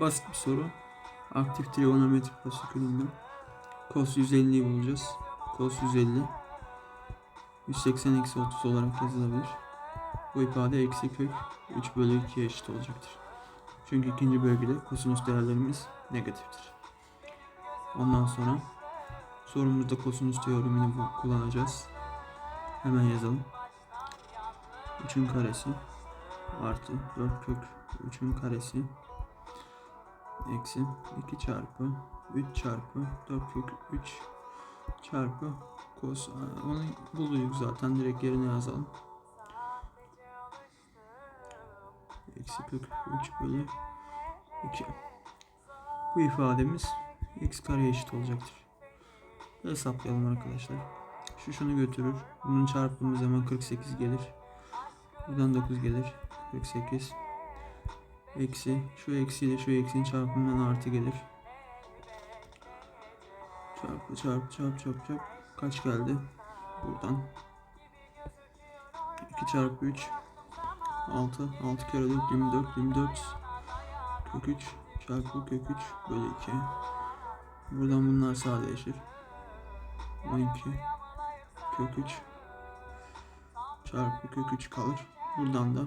Basit bir soru. Aktif trigonometri fasikülünden cos 150'yi bulacağız. Cos 150 180 eksi 30 olarak yazılabilir. Bu ifade eksi kök 3 bölü 2'ye eşit olacaktır. Çünkü ikinci bölgede kosinüs değerlerimiz negatiftir. Ondan sonra sorumuzda kosinüs teoremini kullanacağız. Hemen yazalım. 3'ün karesi artı 4 kök 3'ün karesi eksi 2 çarpı 3 çarpı 4 kök 3 çarpı cos onu bulduk zaten direkt yerine yazalım. Eksi kök 3 bölü 2. Bu ifademiz x kareye eşit olacaktır. Hesaplayalım arkadaşlar. Şu şunu götürür. Bunun çarpımı zaman 48 gelir. Buradan 9 gelir. 48. Eksi. Şu eksiyle şu eksinin çarpımından artı gelir. Çarpı çarpı çarpı çarpı çarpı. Kaç geldi? Buradan. 2 çarpı 3. 6. 6 kere 4 24. 24. Kök 3 çarpı kök 3 bölü 2. Buradan bunlar sadeleşir. 12 kök 3 çarpı kök 3 kalır. Buradan da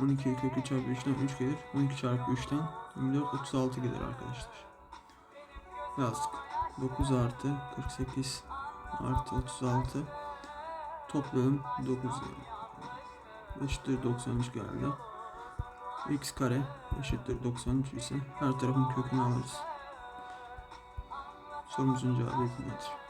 12 kök 3 çarpı 3'ten 3 gelir. 12 çarpı 3'ten 24 36 gelir arkadaşlar. Yazdık. 9 artı 48 artı 36 toplayalım 9 eşittir 93 geldi. x kare eşittir 93 ise her tarafın kökünü alırız. Sorumuzun cevabı 2 metre.